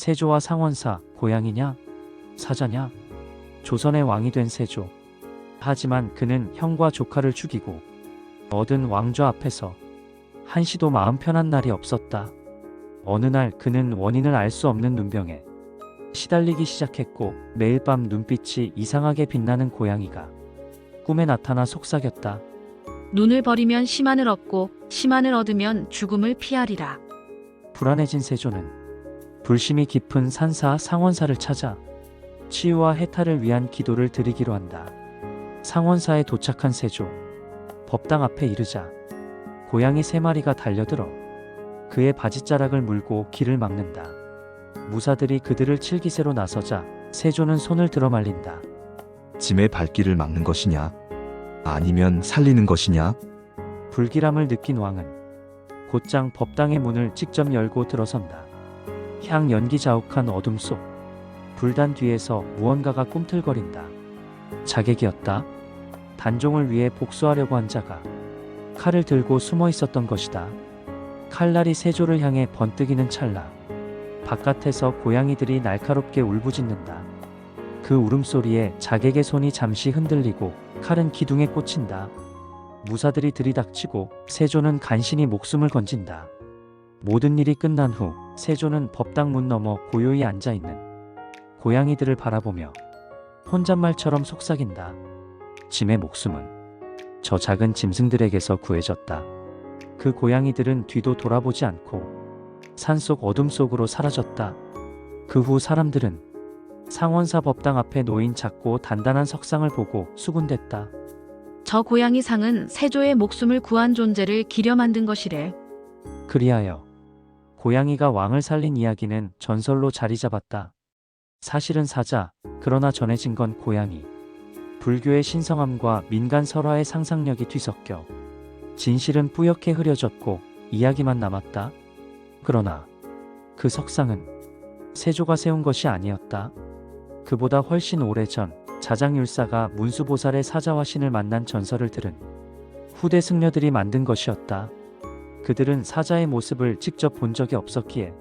세조와 상원사 고향이냐? 사자냐? 조선의 왕이 된 세조. 하지만 그는 형과 조카를 죽이고 얻은 왕좌 앞에서 한시도 마음 편한 날이 없었다. 어느 날 그는 원인을 알 수 없는 눈병에 시달리기 시작했고 매일 밤 눈빛이 이상하게 빛나는 고양이가 꿈에 나타나 속삭였다. 눈을 버리면 심한을 얻고 심한을 얻으면 죽음을 피하리라. 불안해진 세조는 불심이 깊은 산사 상원사를 찾아 치유와 해탈을 위한 기도를 드리기로 한다. 상원사에 도착한 세조 법당 앞에 이르자 고양이 세 마리가 달려들어 그의 바지자락을 물고 길을 막는다. 무사들이 그들을 칠기세로 나서자 세조는 손을 들어 말린다. 짐의 발길을 막는 것이냐? 아니면 살리는 것이냐? 불길함을 느낀 왕은 곧장 법당의 문을 직접 열고 들어선다. 향 연기 자욱한 어둠 속 불단 뒤에서 무언가가 꿈틀거린다. 자객이었다. 단종을 위해 복수하려고 한 자가 칼을 들고 숨어 있었던 것이다. 칼날이 세조를 향해 번뜩이는 찰나 바깥에서 고양이들이 날카롭게 울부짖는다. 그 울음소리에 자객의 손이 잠시 흔들리고 칼은 기둥에 꽂힌다. 무사들이 들이닥치고 세조는 간신히 목숨을 건진다. 모든 일이 끝난 후 세조는 법당 문 너머 고요히 앉아 있는 고양이들을 바라보며 혼잣말처럼 속삭인다. 짐의 목숨은 저 작은 짐승들에게서 구해졌다. 그 고양이들은 뒤도 돌아보지 않고 산속 어둠 속으로 사라졌다. 그 후 사람들은 상원사 법당 앞에 놓인 작고 단단한 석상을 보고 수군댔다. 저 고양이 상은 세조의 목숨을 구한 존재를 기려 만든 것이래. 그리하여 고양이가 왕을 살린 이야기는 전설로 자리 잡았다. 사실은 사자, 그러나 전해진 건 고양이. 불교의 신성함과 민간 설화의 상상력이 뒤섞여 진실은 뿌옇게 흐려졌고 이야기만 남았다. 그러나 그 석상은 세조가 세운 것이 아니었다. 그보다 훨씬 오래전 자장율사가 문수보살의 사자와 신을 만난 전설을 들은 후대 승려들이 만든 것이었다. 그들은 사자의 모습을 직접 본 적이 없었기에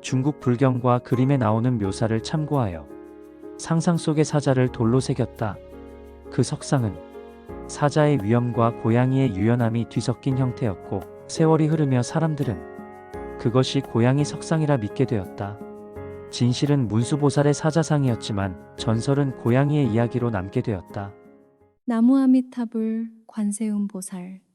중국 불경과 그림에 나오는 묘사를 참고하여 상상 속의 사자를 돌로 새겼다. 그 석상은 사자의 위엄과 고양이의 유연함이 뒤섞인 형태였고 세월이 흐르며 사람들은 그것이 고양이 석상이라 믿게 되었다. 진실은 문수보살의 사자상이었지만 전설은 고양이의 이야기로 남게 되었다. 나무 아미타불 관세음 보살